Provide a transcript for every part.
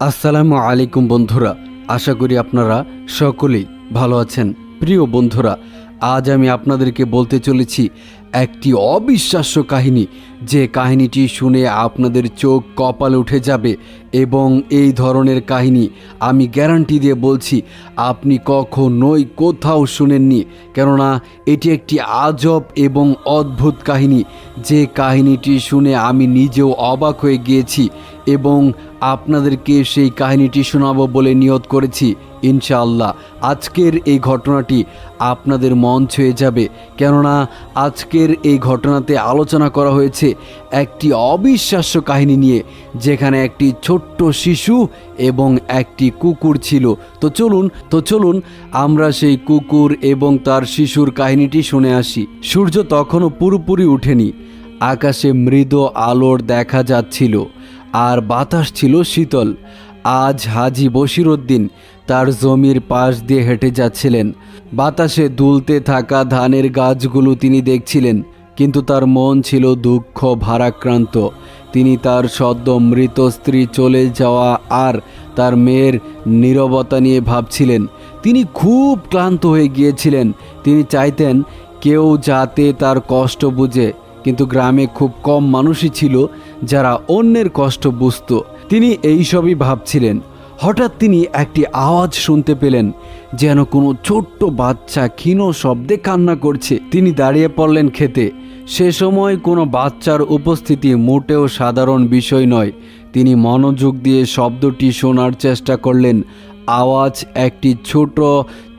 আসসালামু আলাইকুম বন্ধুরা, আশা করি আপনারা সকলেই ভালো আছেন। প্রিয় বন্ধুরা, আজ আমি আপনাদেরকে বলতে চলেছি একটি অবিশ্বাস্য কাহিনী। যে কাহিনীটি শুনে আপনাদের চোখ কপাল উঠে যাবে এবং এই ধরনের কাহিনী আমি গ্যারান্টি দিয়ে বলছি, আপনি কখনোই কোথাও শুনেননি। কেননা, এটি একটি আজব এবং অদ্ভুত কাহিনী। যে কাহিনীটি শুনে আমি নিজেও অবাক হয়ে গিয়েছি এবং আপনাদেরকে সেই কাহিনীটি শোনাবো বলে নিয়ত করেছি, ইনশাআল্লাহ। আজকের এই ঘটনাটি আপনাদের মন ছুঁয়ে যাবে, কেননা আজকের এই ঘটনাতে আলোচনা করা হয়েছে একটি অবিশ্বাস্য কাহিনী নিয়ে, যেখানে একটি ছোট্ট শিশু এবং একটি কুকুর ছিল। তো চলুন তো চলুন আমরা সেই কুকুর এবং তার শিশুর কাহিনীটি শুনে আসি। সূর্য তখনও পুরোপুরি ওঠেনি আকাশে মৃদু আলোর দেখা যাচ্ছিল। আর বাতাস ছিল শীতল। আজ হাজি বশিরউদ্দিন তার জমির পাশ দিয়ে হেঁটে যাচ্ছিলেন। বাতাসে দুলতে থাকা ধানের গাছগুলো তিনি দেখছিলেন, কিন্তু তার মন ছিল দুঃখ ভারাক্রান্ত। তিনি তার সদ্য মৃত স্ত্রী চলে যাওয়া আর তার মেয়ের নীরবতা নিয়ে ভাবছিলেন। তিনি খুব ক্লান্ত হয়ে গিয়েছিলেন। তিনি চাইতেন কেউ যাতে তার কষ্ট বুঝে কিন্তু গ্রামে খুব কম মানুষই ছিল যারা অন্যের কষ্ট বুঝত। তিনি এইসবই ভাবছিলেন। হঠাৎ তিনি একটি আওয়াজ শুনতে পেলেন, যেন কোনো ছোট্ট বাচ্চা ক্ষীণ শব্দে কান্না করছে। তিনি দাঁড়িয়ে পড়লেন খেতে। সে সময় কোনো বাচ্চার উপস্থিতি মোটেও সাধারণ বিষয় নয়। তিনি মনোযোগ দিয়ে শব্দটি শোনার চেষ্টা করলেন। আওয়াজ একটি ছোট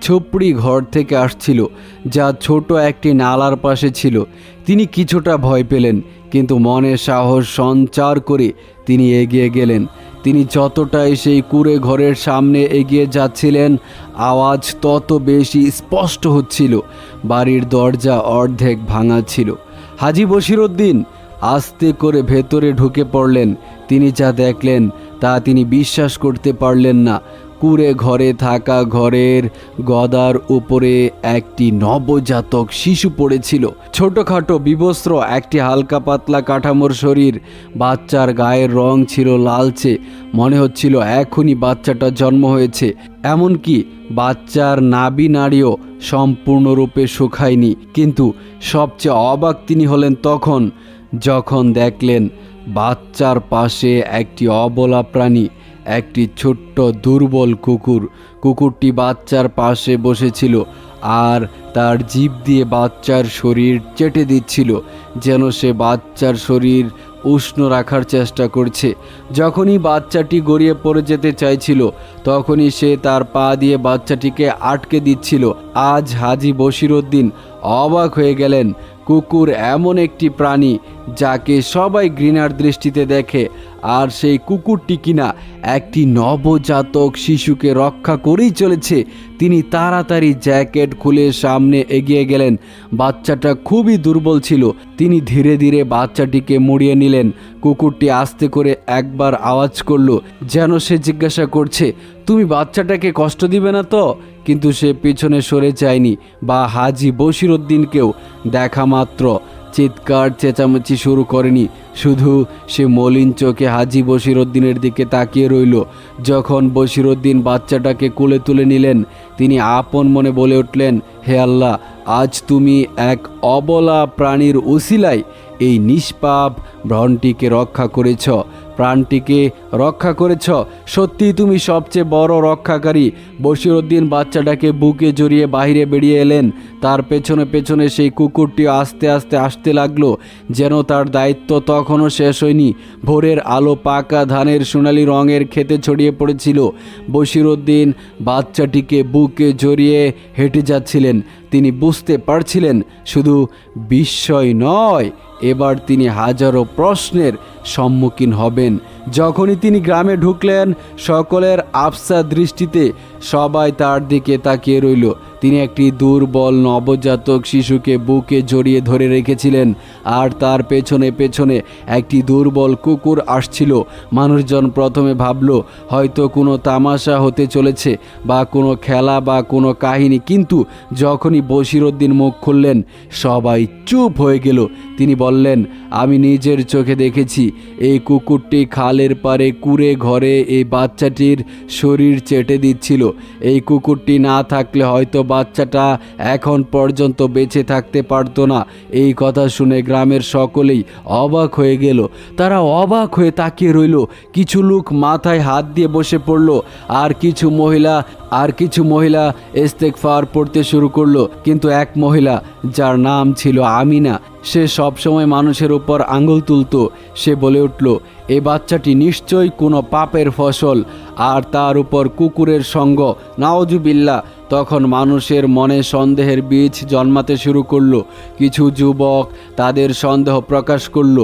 ছোপড়ি ঘর থেকে আসছিল, যা ছোট একটি নালার পাশে ছিল। তিনি কিছুটা ভয় পেলেন, কিন্তু মনে সাহস সঞ্চার করে তিনি এগিয়ে গেলেন। তিনি যতটাই সেই কুড়ে ঘরের সামনে এগিয়ে যাচ্ছিলেন, আওয়াজ তত বেশি স্পষ্ট হচ্ছিল। বাড়ির দরজা অর্ধেক ভাঙা ছিল। হাজি বশিরউদ্দিন আস্তে করে ভেতরে ঢুকে পড়লেন। তিনি যা দেখলেন, তা তিনি বিশ্বাস করতে পারলেন না। কুড়ে ঘরে থাকা ঘরের গদার উপরে একটি নবজাতক শিশু পড়েছিল। ছোটখাটো বিবস্ত্র, একটি হালকা পাতলা কাঠামোর শরীর, বাচ্চার গায়ের রং ছিল লালচে। মনে হচ্ছিল এখনই বাচ্চাটা জন্ম হয়েছে। এমনকি বাচ্চার নাবি নাড়িও সম্পূর্ণরূপে শুকায়নি। কিন্তু সবচেয়ে অবাক তিনি হলেন তখন, যখন দেখলেন বাচ্চার পাশে একটি অবলা প্রাণী একটি ছোট্ট দুর্বল কুকুর। কুকুরটি বাচ্চার পাশে বসেছিল আর তার জিভ দিয়ে বাচ্চার শরীর চেটে দিচ্ছিল, যেন সে বাচ্চার শরীর উষ্ণ রাখার চেষ্টা করছে। যখনই বাচ্চাটি গড়িয়ে পড়ে যেতে চাইছিল, তখনই সে তার পা দিয়ে বাচ্চাটিকে আটকে দিচ্ছিল। আজ হাজি বশিরউদ্দিন অবাক হয়ে গেলেন, কুকুর এমন একটি প্রাণী যাকে সবাই ঘৃণার দৃষ্টিতে দেখে আর সেই কুকুরটি কিনা একটি নবজাতক শিশুকে রক্ষা করেই চলেছে। তিনি তাড়াতাড়ি জ্যাকেট খুলে সামনে এগিয়ে গেলেন। বাচ্চাটা খুবই দুর্বল ছিল। তিনি ধীরে ধীরে বাচ্চাটিকে মুড়িয়ে নিলেন। কুকুরটি আস্তে করে একবার আওয়াজ করল, যেন সে জিজ্ঞাসা করছে, তুমি বাচ্চাটাকে কষ্ট দিবে না তো? কিন্তু সে পিছনে সরে যায়নি, বা হাজি বশিরউদ্দিনকেও দেখা মাত্র। চিৎকার চেঁচামেচি শুরু করেনি। শুধু সে মলিন চোখে হাজি বশিরুদ্দিনের দিকে তাকিয়ে রইল। যখন বশিরুদ্দিন বাচ্চাটাকে কোলে তুলে নিলেন, তিনি আপন মনে বলে উঠলেন, হে আল্লাহ, আজ তুমি এক অবলা প্রাণীর উসিলায় এই নিষ্পাপ ভ্রণটিকে রক্ষা করেছ। প্রাণটিকে রক্ষা করেছ। সত্যি তুমি সবচেয়ে বড় রক্ষাকারী। বশিরউদ্দিন বাচ্চাটাকে বুকে জড়িয়ে বাহিরে বেরিয়ে এলেন। তার পেছনে পেছনে সেই কুকুরটি আস্তে আস্তে আসতে লাগল, যেন তার দায়িত্ব তখনও শেষ হয়নি। ভোরের আলো পাকা ধানের সোনালি রঙের খেতে ছড়িয়ে পড়েছিল। বশিরউদ্দিন বাচ্চাটিকে বুকে জড়িয়ে হেঁটে যাচ্ছিলেন। তিনি বুঝতে পারছিলেন, শুধু বিস্ময় নয়, এবার তিনি হাজারো প্রশ্নের সম্মুখীন হবেন। যখনই তিনি গ্রামে ঢুকলেন, সকলের আফসা দৃষ্টিতে সবাই তার দিকে তাকিয়ে রইল। তিনি একটি দুর্বল নবজাতক শিশুকে বুকে জড়িয়ে ধরে রেখেছিলেন আর তার পেছনে পেছনে একটি দুর্বল কুকুর আসছিল। মানুষজন প্রথমে ভাবল, হয়তো কোনো তামাশা হতে চলেছে বা কোনো খেলা বা কোনো কাহিনী। কিন্তু যখনই বশিরউদ্দিন মুখ খুললেন, সবাই চুপ হয়ে গেল। তিনি বললেন, আমি নিজের চোখে দেখেছি এই কুকুরটি খালের পারে কুড়ে ঘরে এই বাচ্চাটির শরীর চেটে দিচ্ছিল। এই কুকুরটি না থাকলে হয়তো বাচ্চাটা এখন পর্যন্ত বেঁচে থাকতে পারতো না। এই কথা শুনে গ্রামের সকলেই অবাক হয়ে গেল। তারা অবাক হয়ে তাকিয়ে রইল। কিছু লোক মাথায় হাত দিয়ে বসে পড়ল। আর কিছু মহিলা, আর কিছু মহিলা ইস্তেকফার পড়তে শুরু করল। কিন্তু এক মহিলা, যার নাম ছিল আমিনা সে সবসময় মানুষের উপর আঙুল তুলতো, সে বলে উঠল, এ বাচ্চাটি নিশ্চয়ই কোনো পাপের ফসল, আর তার উপর কুকুরের সঙ্গ। নাওজুবিল্লা তখন মানুষের মনে সন্দেহের বীজ জন্মাতে শুরু করল। কিছু যুবক তাদের সন্দেহ প্রকাশ করল।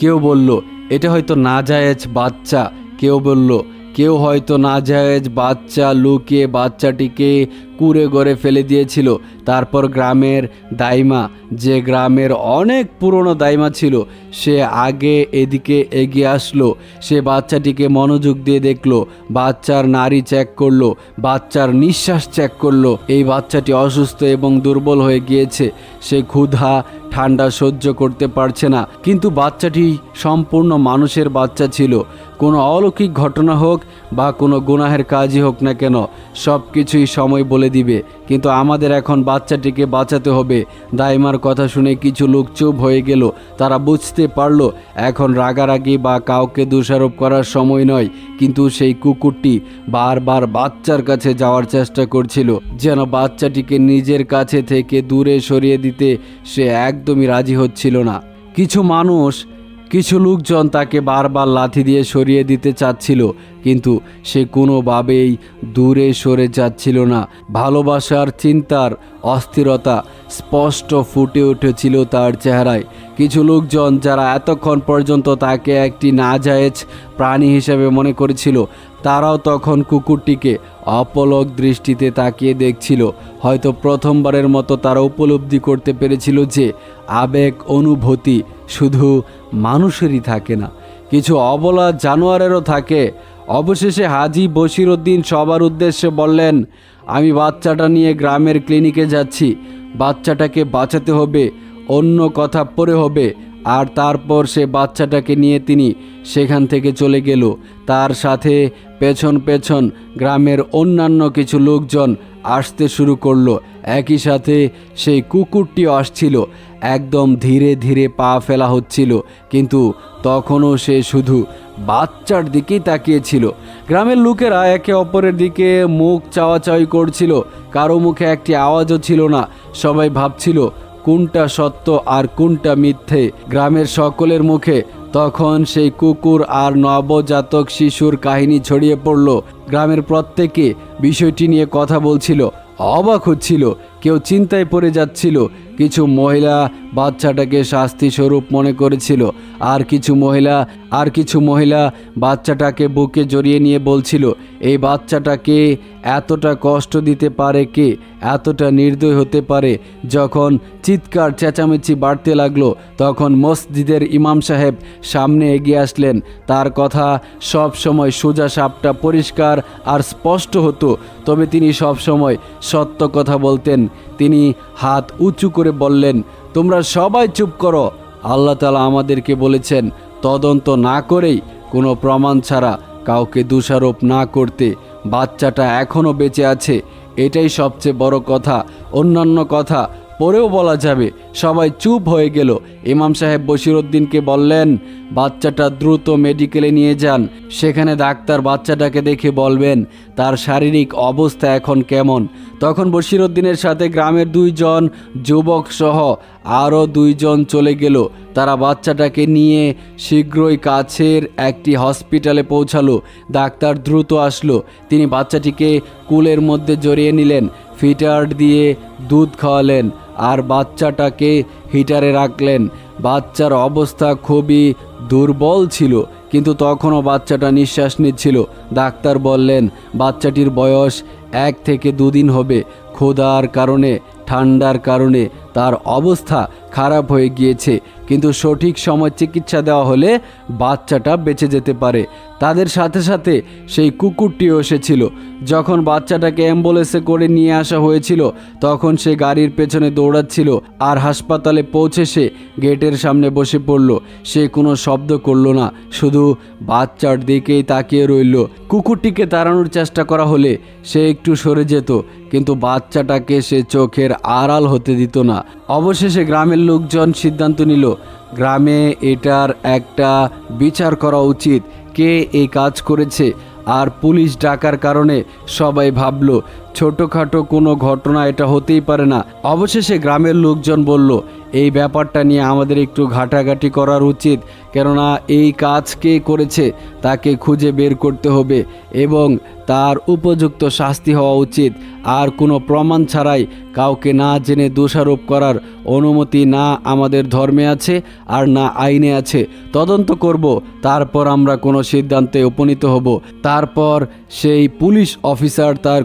কেউ বলল, এটা হয়তো নাজায়েজ বাচ্চা। কেউ বলল, কেউ হয়তো নাজায়েজ বাচ্চা লুকিয়ে বাচ্চাটিকে কুড়ে গড়ে ফেলে দিয়েছিল। তারপর গ্রামের দাইমা, যে গ্রামের অনেক পুরনো দাইমা ছিল, সে আগে এদিকে এগিয়ে আসলো। সে বাচ্চাটিকে মনোযোগ দিয়ে দেখল, বাচ্চার নারী চেক করল, বাচ্চার নিঃশ্বাস চেক করল। এই বাচ্চাটি অসুস্থ এবং দুর্বল হয়ে গিয়েছে। সে ক্ষুধা, ঠান্ডা সহ্য করতে পারছে না। কিন্তু বাচ্চাটি সম্পূর্ণ মানুষের বাচ্চা ছিল। কোনো অলৌকিক ঘটনা হোক বা কোনো গুনাহের কাজই হোক না কেন সব কিছুই সময় বলে দিবে, কিন্তু আমাদের এখন বাচ্চাটিকে বাঁচাতে হবে। দাইমার কথা শুনে কিছু লোক চুপ হয়ে গেল। তারা বুঝতে পারল, এখন রাগারাগি বা কাউকে দোষারোপ করার সময় নয়, কিন্তু সেই কুকুরটি বারবার বাচ্চার কাছে যাওয়ার চেষ্টা করছিল। যেন বাচ্চাটিকে নিজের কাছে থেকে দূরে সরিয়ে দিতে সে একদমই রাজি হচ্ছিল না। কিছু মানুষ কিছু লোকজন তাকে বারবার লাথি দিয়ে সরিয়ে দিতে চাচ্ছিল, কিন্তু সে কোনোভাবেই দূরে সরে যাচ্ছিল না। ভালোবাসার চিন্তার অস্থিরতা স্পষ্ট ফুটে উঠেছিল তার চেহারায়। কিছু লোকজন যারা এতক্ষণ পর্যন্ত তাকে একটি নাজায়েজ প্রাণী হিসেবে মনে করেছিল, তারাও তখন কুকুরটিকে অপলক দৃষ্টিতে তাকিয়ে দেখছিল। হয়তো প্রথমবারের মতো তারা উপলব্ধি করতে পেরেছিল যে আবেগ অনুভূতি শুধু মানুষেরই থাকে না, কিছু অবলা জানোয়ারেরও থাকে। অবশেষে হাজি বশিরউদ্দিন সবার উদ্দেশ্যে বললেন, আমি বাচ্চাটা নিয়ে গ্রামের ক্লিনিকে যাচ্ছি। বাচ্চাটাকে বাঁচাতে হবে, অন্য কথা পরে হবে। আর তারপর সে বাচ্চাটাকে নিয়ে তিনি সেখান থেকে চলে গেল। তার সাথে পেছন পেছন গ্রামের অন্যান্য কিছু লোকজন আসতে শুরু করল। একই সাথে সেই কুকুরটিও আসছিল। একদম ধীরে ধীরে পা ফেলা হচ্ছিল, কিন্তু তখনও সে শুধু বাচ্চার দিকেই তাকিয়েছিল। গ্রামের লোকেরা একে অপরের দিকে মুখ চাওয়াচাওয়ি করছিল। কারও মুখে একটি আওয়াজও ছিল না। সবাই ভাবছিল কোনটা সত্য আর কোনটা মিথ্যে গ্রামের সকলের মুখে, তখন সেই কুকুর আর নবজাতক শিশুর কাহিনী ছড়িয়ে পড়ল। গ্রামের প্রত্যেকে বিষয়টি নিয়ে কথা বলছিল, অবাক হচ্ছিল কেউ চিন্তায় পড়ে যাচ্ছিল। কিছু মহিলা বাচ্চাটাকে শাস্তি স্বরূপ মনে করেছিল। আর কিছু মহিলা, আর কিছু মহিলা বাচ্চাটাকে বুকে জড়িয়ে নিয়ে বলছিল, এই বাচ্চাটাকে এতটা কষ্ট দিতে পারে কে? এতটা নির্দয় হতে পারে? যখন চিৎকার, চেঁচামেচি বাড়তে লাগল, তখন মসজিদের ইমাম সাহেব সামনে এগিয়ে আসলেন। তার কথা সব সময় সোজা সাপটা পরিষ্কার আর স্পষ্ট হতো, তবে তিনি সব সময় সত্য কথা বলতেন। তিনি হাত উঁচু করে বললেন, তোমরা সবাই চুপ করো। আল্লাহ তালা আমাদেরকে বলেছেন, তদন্ত না করেই কোনো প্রমাণ ছাড়া কাউকে দোষারোপ না করতে বাচ্চাটা এখনও বেঁচে আছে। এটাই সবচেয়ে বড় কথা। অন্যান্য কথা পরেও বলা যাবে, সবাই চুপ হয়ে গেল। ইমাম সাহেব বশিরউদ্দিনকে বললেন, বাচ্চাটা দ্রুত মেডিকেলে নিয়ে যান। সেখানে ডাক্তার বাচ্চাটাকে দেখে বলবেন, তার শারীরিক অবস্থা এখন কেমন। তখন বশিরউদ্দিনের সাথে গ্রামের দুইজন যুবক সহ আরও দুইজন চলে গেল। তারা বাচ্চাটাকে নিয়ে শীঘ্রই কাছের একটি হসপিটালে পৌঁছালো। ডাক্তার দ্রুত আসলো। তিনি বাচ্চাটিকে কুলের মধ্যে জড়িয়ে নিলেন, ফিটার দিয়ে দুধ খাওয়ালেন। আর বাচ্চাটাকে হিটারে রাখলেন। বাচ্চার অবস্থা খুবই দুর্বল ছিল, কিন্তু তখনও বাচ্চাটা নিঃশ্বাস নিচ্ছিল। ডাক্তার বললেন, বাচ্চাটির বয়স এক থেকে দুদিন হবে। ক্ষুধার কারণে, ঠান্ডার কারণে তার অবস্থা খারাপ হয়ে গিয়েছে। কিন্তু সঠিক সময় চিকিৎসা দেওয়া হলে বাচ্চাটা বেঁচে যেতে পারে। তাদের সাথে সাথে সেই কুকুরটিও এসেছিল। যখন বাচ্চাটাকে অ্যাম্বুলেন্সে করে নিয়ে আসা হয়েছিল, তখন সে গাড়ির পেছনে দৌড়াচ্ছিল আর হাসপাতালে পৌঁছে সে গেটের সামনে বসে পড়ল। সে কোনো শব্দ করল না, শুধু বাচ্চার দিকেই তাকিয়ে রইল। কুকুরটিকে তাড়ানোর চেষ্টা করা হলে সে একটু সরে যেত, কিন্তু বাচ্চাটাকে সে চোখের আড়াল হতে দিত না। অবশেষে গ্রামের লোকজন সিদ্ধান্ত নিল, গ্রামে এটার একটা বিচার করা উচিত। কে এই কাজ করেছে? আর পুলিশ ডাকার কারণে সবাই ভাবল ছোটোখাটো কোনো ঘটনা এটা হতেই পারে না। অবশেষে গ্রামের লোকজন বলল, এই ব্যাপারটা নিয়ে আমাদের একটু ঘাটাঘাটি করার উচিত, কেননা এই কাজ কে করেছে, তাকে খুঁজে বের করতে হবে এবং তার উপযুক্ত শাস্তি হওয়া উচিত। আর কোনো প্রমাণ ছাড়াই কাউকে না জেনে দোষারোপ করার অনুমতি না আমাদের ধর্মে আছে আর না আইনে আছে। তদন্ত করব, তারপর আমরা কোনো সিদ্ধান্তে উপনীত হব। তারপর সেই পুলিশ অফিসার তার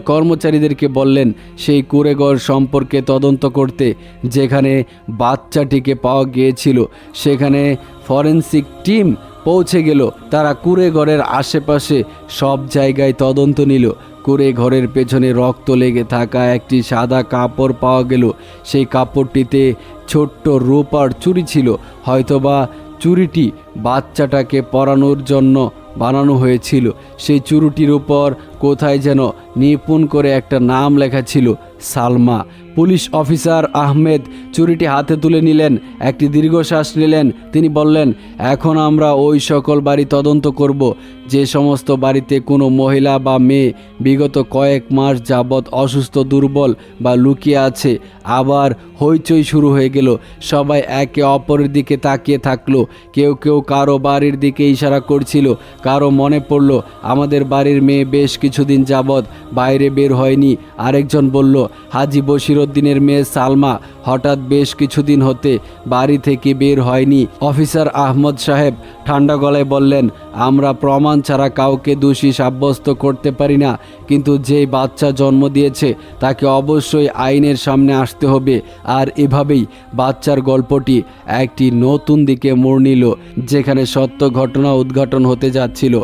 কর্মচারীদেরকে বললেন, সেই কুড়েগড় সম্পর্কে তদন্ত করতে যেখানে বাচ্চাটিকে পাওয়া গিয়েছিল, সেখানে ফরেন্সিক টিম পৌঁছে গেল। তারা কুড়েঘরের আশেপাশে সব জায়গায় তদন্ত নিল। কুড়ে ঘরের পেছনে রক্ত লেগে থাকা একটি সাদা কাপড় পাওয়া গেল। সেই কাপড়টিতে ছোট্ট রূপার চুরি ছিল। হয়তোবা চুরিটি বাচ্চাটাকে পরানোর জন্য বানানো হয়েছিল। সেই চুরুটির উপর কোথায় যেন নিপুণ করে একটা নাম লেখা ছিল, সালমা। পুলিশ অফিসার আহমেদ চুরিটি হাতে তুলে নিলেন, একটি দীর্ঘশ্বাস নিলেন। তিনি বললেন, এখন আমরা ওই সকল বাড়ি তদন্ত করব। যে সমস্ত বাড়িতে কোনো মহিলা বা মেয়ে বিগত কয়েক মাস যাবৎ অসুস্থ, দুর্বল বা লুকিয়ে আছে, আবার হইচই শুরু হয়ে গেল। সবাই একে অপরের দিকে তাকিয়ে থাকল। কেউ কেউ কারও বাড়ির দিকে ইশারা করছিল, কারও মনে পড়ল, আমাদের বাড়ির মেয়ে বেশ কিছুদিন যাবৎ বাইরে বের হয়নি। আরেকজন বলল, হাজি বশিরউদ্দিনের মেয়ে সালমা হঠাৎ বেশ কিছুদিন হতে বাড়ি থেকে বের হয়নি। অফিসার আহমদ সাহেব ঠান্ডা গলায় বললেন, আমরা প্রমাণ ছাড়া কাউকে দোষী সাব্যস্ত করতে পারি না, কিন্তু যে বাচ্চা জন্ম দিয়েছে, তাকে অবশ্যই আইনের সামনে আসতে হবে। আর এভাবেই বাচ্চার গল্পটি একটি নতুন দিকে মোড় নিল, যেখানে সত্য ঘটনা উদ্ঘাটন হতে যাচ্ছিল।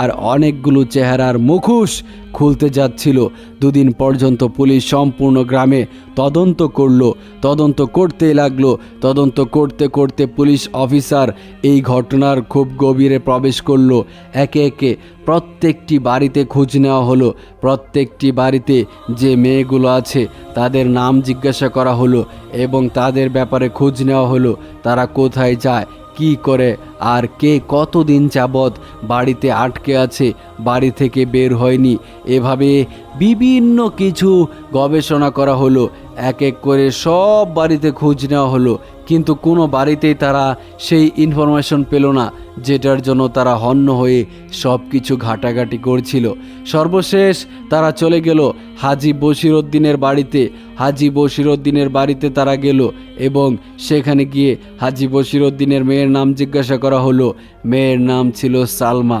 আর অনেকগুলো চেহারার মুখোশ খুলতে যাচ্ছিল। দুদিন পর্যন্ত পুলিশ সম্পূর্ণ গ্রামে তদন্ত করল। তদন্ত করতেই লাগল। তদন্ত করতে করতে পুলিশ অফিসার এই ঘটনার খুব গভীরে প্রবেশ করল। একে একে প্রত্যেকটি বাড়িতে খোঁজ নেওয়া হলো। প্রত্যেকটি বাড়িতে যে মেয়েগুলো আছে, তাদের নাম জিজ্ঞাসা করা হলো এবং তাদের ব্যাপারে খোঁজ নেওয়া হলো। তারা কোথায় যায়, কি করে আর কে কতদিন যাবৎ বাড়িতে আটকে আছে, বাড়ি থেকে বের হয়নি। এভাবে বিভিন্ন কিছু গবেষণা করা হলো। এক এক করে সব বাড়িতে খোঁজ নেওয়া হলো। কিন্তু কোনো বাড়িতেই তারা সেই ইনফরমেশন পেল না, যেটার জন্য তারা হন্য হয়ে সব কিছু ঘাটাঘাটি করছিল। সর্বশেষ তারা চলে গেল হাজি বশিরউদ্দিনের বাড়িতে। হাজি বশিরউদ্দিনের বাড়িতে তারা গেল এবং সেখানে গিয়ে হাজি বশিরউদ্দিনের মেয়ের নাম জিজ্ঞাসা করা হলো। মেয়ের নাম ছিল সালমা।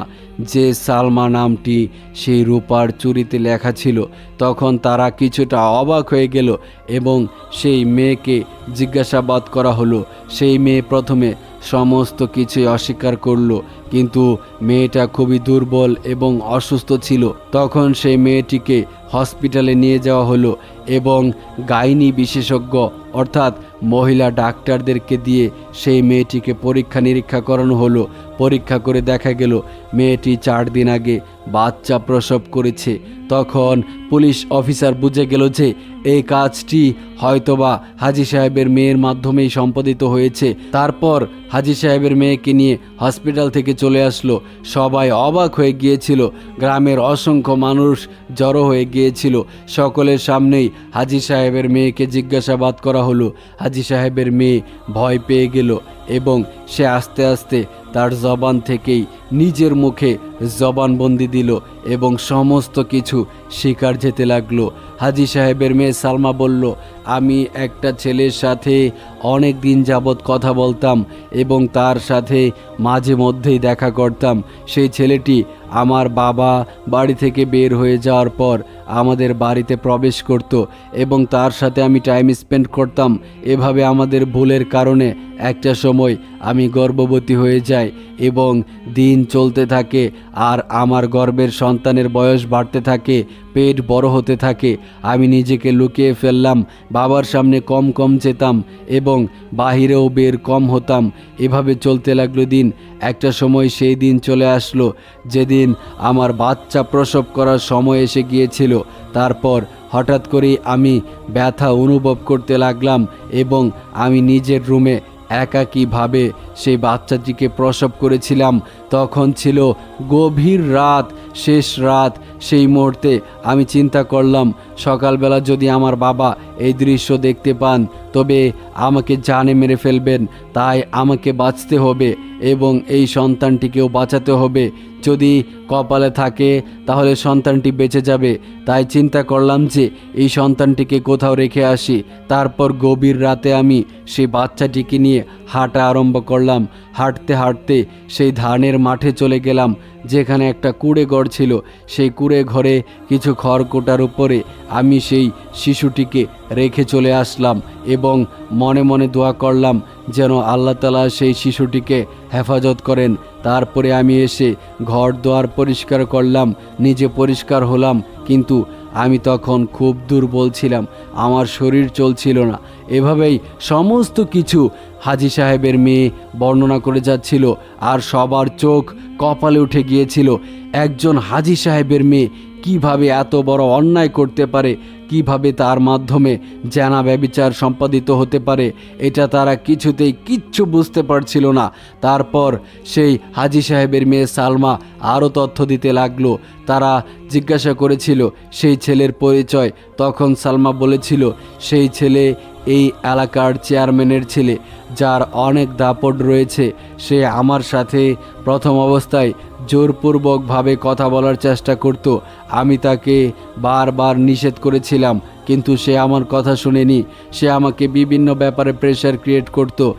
যে সালমা নামটি সেই রূপার চুরিতে লেখা ছিল। তখন তারা কিছুটা অবাক হয়ে গেল এবং সেই মেয়েকে জিজ্ঞাসাবাদ করা হলো। সেই মেয়ে প্রথমে সমস্ত কিছুই অস্বীকার করল। কিন্তু মেয়েটা খুবই দুর্বল এবং অসুস্থ ছিল। তখন সেই মেয়েটিকে হসপিটালে নিয়ে যাওয়া হলো এবং গাইনি বিশেষজ্ঞ অর্থাৎ মহিলা ডাক্তারদেরকে দিয়ে সেই মেয়েটিকে পরীক্ষা নিরীক্ষা করানো হলো। পরীক্ষা করে দেখা গেল, মেয়েটি চার দিন আগে বাচ্চা প্রসব করেছে। তখন পুলিশ অফিসার বুঝে গেল যে, এই কাজটি হয়তোবা হাজি সাহেবের মেয়ের মাধ্যমেই সম্পাদিত হয়েছে। তারপর হাজি সাহেবের মেয়েকে নিয়ে হসপিটাল থেকে চলে আসলো। সবাই অবাক হয়ে গিয়েছিল। গ্রামের অসংখ্য মানুষ জড়ো হয়ে গিয়েছিল। সকলের সামনেই হাজি সাহেবের মেয়েকে জিজ্ঞাসাবাদ করা হলো। হাজি সাহেবের মেয়ে ভয় পেয়ে গেল এবং সে আস্তে আস্তে তার জবান থেকেই নিজের মুখে জবানবন্দি দিল এবং সমস্ত কিছু শিকার যেতে লাগল। হাজি সাহেবের মেয়ে সালমা বলল, আমি একটা ছেলের সাথে অনেক দিন যাবৎ কথা বলতাম এবং তার সাথে মাঝে মধ্যেই দেখা করতাম। সেই ছেলেটি আমার বাবা বাড়ি থেকে বের হয়ে যাওয়ার পর আমাদের বাড়িতে প্রবেশ করত এবং তার সাথে আমি টাইম স্পেন্ড করতাম। এভাবে আমাদের ভুলের কারণে একটা সময় আমি গর্ভবতী হয়ে যাই এবং দিন চলতে থাকে আর আমার গর্বের সন্তানের বয়স বাড়তে থাকে, পেট বড় হতে থাকে। আমি নিজেকে লুকিয়ে ফেললাম, বাবার সামনে কম কম যেতাম এবং বাহিরেও বের কম হতাম। এভাবে চলতে লাগল দিন। একটা সময় সেই দিন চলে আসলো, যেদিন আমার বাচ্চা প্রসব করার সময় এসে গিয়েছিল। তারপর হঠাৎ করেই আমি ব্যথা অনুভব করতে লাগলাম এবং আমি নিজের রুমে একাকীভাবে সেই বাচ্চাটিকে প্রসব করেছিলাম। তখন ছিল গভীর রাত, শেষ রাত। সেই মুহূর্তে আমি চিন্তা করলাম, সকালবেলা যদি আমার বাবা এই দৃশ্য দেখতে পান, তবে আমাকে জানে মেরে ফেলবেন। তাই আমাকে বাঁচতে হবে এবং এই সন্তানটিকেও বাঁচাতে হবে। যদি কপালে থাকে, তাহলে সন্তানটি বেঁচে যাবে। তাই চিন্তা করলাম যে, এই সন্তানটিকে কোথাও রেখে আসি। তারপর গভীর রাতে আমি সেই বাচ্চাটিকে নিয়ে হাঁটা আরম্ভ করলাম। হাঁটতে হাঁটতে সেই ধানের মাঠে চলে গেলাম, যেখানে একটা কুড়ে ঘর ছিল। সেই কুড়ে ঘরে কিছু খড়কোটার উপরে আমি সেই শিশুটিকে রেখে চলে আসলাম এবং মনে মনে দোয়া করলাম যেন আল্লাহ তালা সেই শিশুটিকে হেফাজত করেন। তারপরে আমি এসে ঘর দোয়ার পরিষ্কার করলাম, নিজে পরিষ্কার হলাম। কিন্তু আমি তখন খুব দুর্বল ছিলাম, আমার শরীর চলছিল না। এভাবেই সমস্ত কিছু হাজি সাহেবের মেয়ে বর্ণনা করে যাচ্ছিল আর সবার চোখ কপালে উঠে গিয়েছিল, একজন হাজি সাহেবের মেয়ে কীভাবে এত বড় অন্যায় করতে পারে, কীভাবে তার মাধ্যমে জানা ব্যবিচার সম্পাদিত হতে পারে, এটা তারা কিছুতেই কিচ্ছু বুঝতে পারছিল না। তারপর সেই হাজি সাহেবের মেয়ে সালমা আরও তথ্য দিতে লাগল। তারা জিজ্ঞাসা করেছিল, সেই ছেলের পরিচয়? তখন সালমা বলেছিল, সেই ছেলে এই এলাকার চেয়ারম্যানের ছেলে, যার অনেক দাপট রয়েছে, সে আমার সাথে প্রথম অবস্থায় জোরপূর্বকভাবে কথা বলার চেষ্টা করত। আমি তাকে বারবার নিষেধ করেছিলাম, কিন্তু সে আমার কথা শুনেনি। সে আমাকে বিভিন্ন ব্যাপারে প্রেশার ক্রিয়েট করত।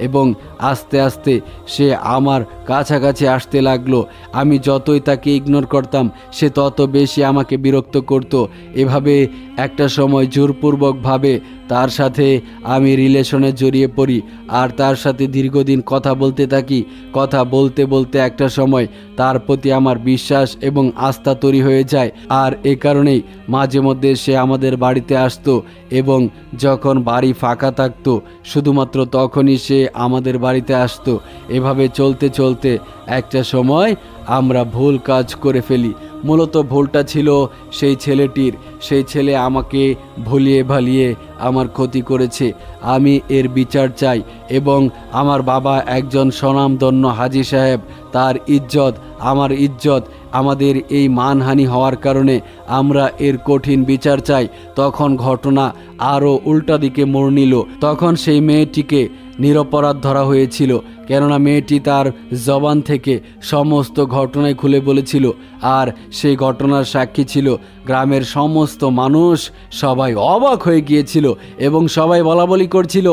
এবং আস্তে আস্তে সে আমার কাছাকাছি আসতে লাগল। আমি যতই তাকে ইগনোর করতাম, সে তত বেশি আমাকে বিরক্ত করত। এভাবে একটা সময় জোরপূর্বকভাবে তার সাথে আমি রিলেশনে জড়িয়ে পড়ি আর তার সাথে দীর্ঘদিন কথা বলতে থাকি। কথা বলতে বলতে একটা সময় তার প্রতি আমার বিশ্বাস এবং আস্থা তৈরি হয়ে যায় আর এ কারণেই মাঝে মধ্যে সে আমাদের বাড়িতে আসতো এবং যখন বাড়ি ফাঁকা থাকতো, শুধুমাত্র তখনই সে আমাদের বাড়িতে আসতো। এভাবে চলতে চলতে একটা সময় আমরা ভুল কাজ করে ফেলি। মূলত ভুলটা ছিল সেই ছেলেটির। সেই ছেলে আমাকে ভুলিয়ে ভালিয়ে আমার ক্ষতি করেছে। আমি এর বিচার চাই এবং আমার বাবা একজন স্বনামধন্য হাজি সাহেব। তার ইজ্জত, আমার ইজ্জত, আমাদের এই মানহানি হওয়ার কারণে আমরা এর কঠিন বিচার চাই। তখন ঘটনা আরও উল্টা দিকে মোড় নিল। তখন সেই মেয়েটিকে নিরপরাধ ধরা হয়েছিল। কেননা মেয়েটি তার জবান থেকে সমস্ত ঘটনায় খুলে বলেছিল, আর সেই ঘটনার সাক্ষী ছিল গ্রামের সমস্ত মানুষ। সবাই অবাক হয়ে গিয়েছিল এবং সবাই বলা বলি করছিল,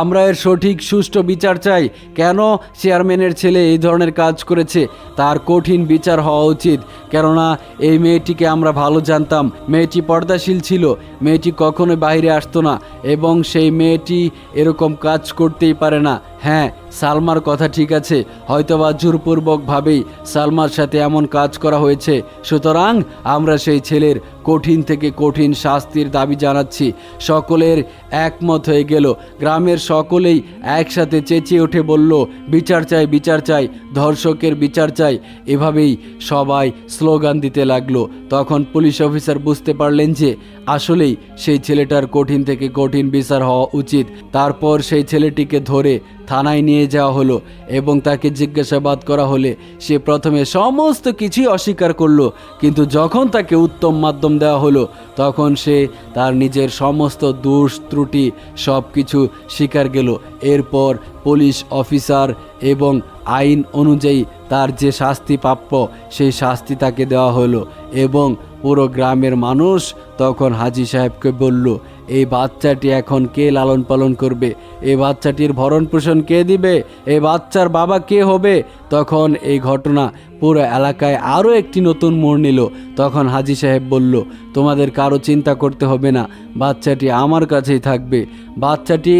আমরা এর সঠিক সুষ্ঠু বিচার চাই। কেন চেয়ারম্যানের ছেলে এই ধরনের কাজ করেছে? তার কঠিন বিচার হওয়া উচিত। কেননা এই মেয়েটিকে আমরা ভালো জানতাম। মেয়েটি পর্দাশীল ছিল। মেয়েটি কখনো বাইরে আসতো না এবং সেই মেয়েটি এরকম কাজ করতেই পারে না। হ্যাঁ সালমার কথা ঠিক আছে। হয়তোবা জোরপূর্বকভাবেই সালমার সাথে এমন কাজ করা হয়েছে। সুতরাং আমরা সেই ছেলের কঠিন থেকে কঠিন শাস্তির দাবি জানাচ্ছি। সকলের একমত হয়ে গেল। গ্রামের সকলেই একসাথে চেঁচিয়ে উঠে বলল, বিচার চাই বিচার চাই, ধর্ষকের বিচার চাই। এভাবেই সবাই স্লোগান দিতে লাগল। তখন পুলিশ অফিসার বুঝতে পারলেন যে আসলেই সেই ছেলেটার কঠিন থেকে কঠিন বিচার হওয়া উচিত। তারপর সেই ছেলেটিকে ধরে থানায় নিয়ে যাওয়া হলো এবং তাকে জিজ্ঞাসাবাদ করা হলে সে প্রথমে সমস্ত কিছুই অস্বীকার করল। কিন্তু যখন তাকে উত্তম মাধ্যম দেওয়া হলো, তখন সে তার নিজের সমস্ত দোষ, ত্রুটি সব কিছু স্বীকার গেল। এরপর পুলিশ অফিসার এবং আইন অনুযায়ী তার যে শাস্তি প্রাপ্য, সেই শাস্তি তাকে দেওয়া হলো এবং পুরো গ্রামের মানুষ তখন হাজি সাহেবকে বলল, এই বাচ্চাটি এখন কে লালন পালন করবে? এই বাচ্চাটির ভরণ পোষণ কে দিবে? এই বাচ্চার বাবা কে হবে? তখন এই ঘটনা পুরো এলাকায় আরও একটি নতুন মোড় নিল। তখন হাজি সাহেব বলল, তোমাদের কারও চিন্তা করতে হবে না, বাচ্চাটি আমার কাছেই থাকবে। বাচ্চাটি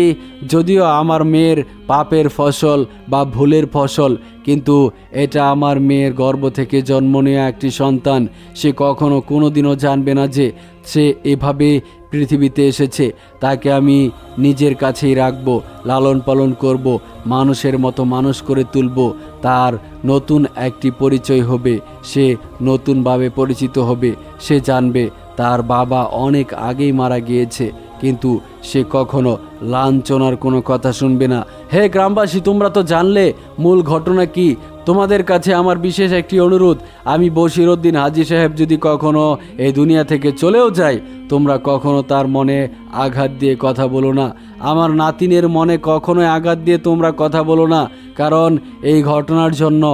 যদিও আমার মেয়ের পাপের ফসল বা ভুলের ফসল, কিন্তু এটা আমার মেয়ের গর্ভ থেকে জন্ম নেওয়া একটি সন্তান। সে কখনো কোনোদিনও জানবে না যে সে এভাবে পৃথিবীতে এসেছে, তাকে আমি নিজের কাছেই রাখব, লালন পালন করব, মানুষের মতো মানুষ করে তুলব। তার নতুন একটি পরিচয় হবে, সে নতুনভাবে পরিচিত হবে, সে জানবে, তার বাবা অনেক আগেই মারা গিয়েছে, কিন্তু সে কখনো লাঞ্ছনার কোনো কথা শুনবে না। হে গ্রামবাসী, তোমরা তো জানলে, মূল ঘটনা কি? তোমাদের কাছে আমার বিশেষ একটি অনুরোধ, আমি বশিরউদ্দিন হাজি সাহেব যদি কখনো এই দুনিয়া থেকে চলেও যাই তোমরা কখনো তার মনে আঘাত দিয়ে কথা বলো না। আমার নাতিনের মনে কখনোই আঘাত দিয়ে তোমরা কথা বলো না, কারণ এই ঘটনার জন্য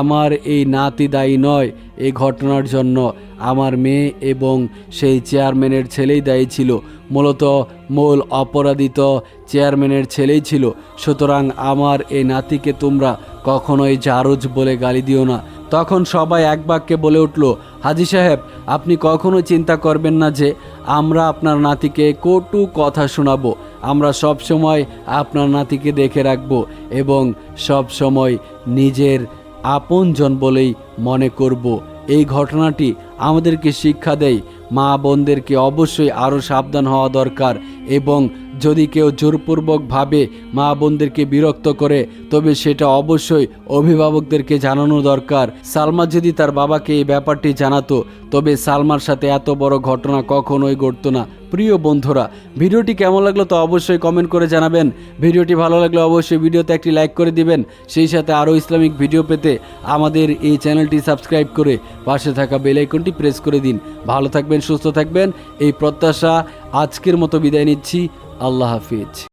আমার এই নাতি দায়ী নয়। এই ঘটনার জন্য আমার মেয়ে এবং সেই চেয়ারম্যানের ছেলেই দায়ী ছিল। মূলত মূল অপরাধিত চেয়ারম্যানের ছেলেই ছিল। সুতরাং আমার এই নাতিকে তোমরা কখনোই জারজ বলে গালি দিও না। তখন সবাই এক বাক্যে বলে উঠল, হাজি সাহেব, আপনি কখনো চিন্তা করবেন না যে আমরা আপনার নাতিকে কটু কথা শোনাবো। আমরা সব সময় আপনার নাতিকে দেখে রাখব এবং সব সময় নিজের আপনজন বলেই মনে করব। এই ঘটনাটি আমাদেরকে শিক্ষা দেয়। মা বোনদেরকে অবশ্যই আরও সাবধান হওয়া দরকার এবং যদি কেউ জোরপূর্বকভাবে মা বোনদেরকে বিরক্ত করে, তবে সেটা অবশ্যই অভিভাবকদেরকে জানানো দরকার। সালমা যদি তার বাবাকে এই ব্যাপারটি জানাতো, তবে সালমার সাথে এত বড় ঘটনা কখনোই ঘটতো না। প্রিয় বন্ধুরা, ভিডিওটি কেমন লাগল তো অবশ্যই কমেন্ট করে জানাবেন। ভিডিওটি ভালো লাগলে অবশ্যই ভিডিওতে একটি লাইক করে দিবেন। সেই সাথে আরও ইসলামিক ভিডিও পেতে আমাদের এই চ্যানেলটি সাবস্ক্রাইব করে পাশে থাকা বেল আইকনটি প্রেস করে দিন। ভালো থাকবেন, সুস্থ থাকবেন। এই প্রত্যাশা আজকের মতো বিদায় নিচ্ছি। আল্লাহ হাফিজ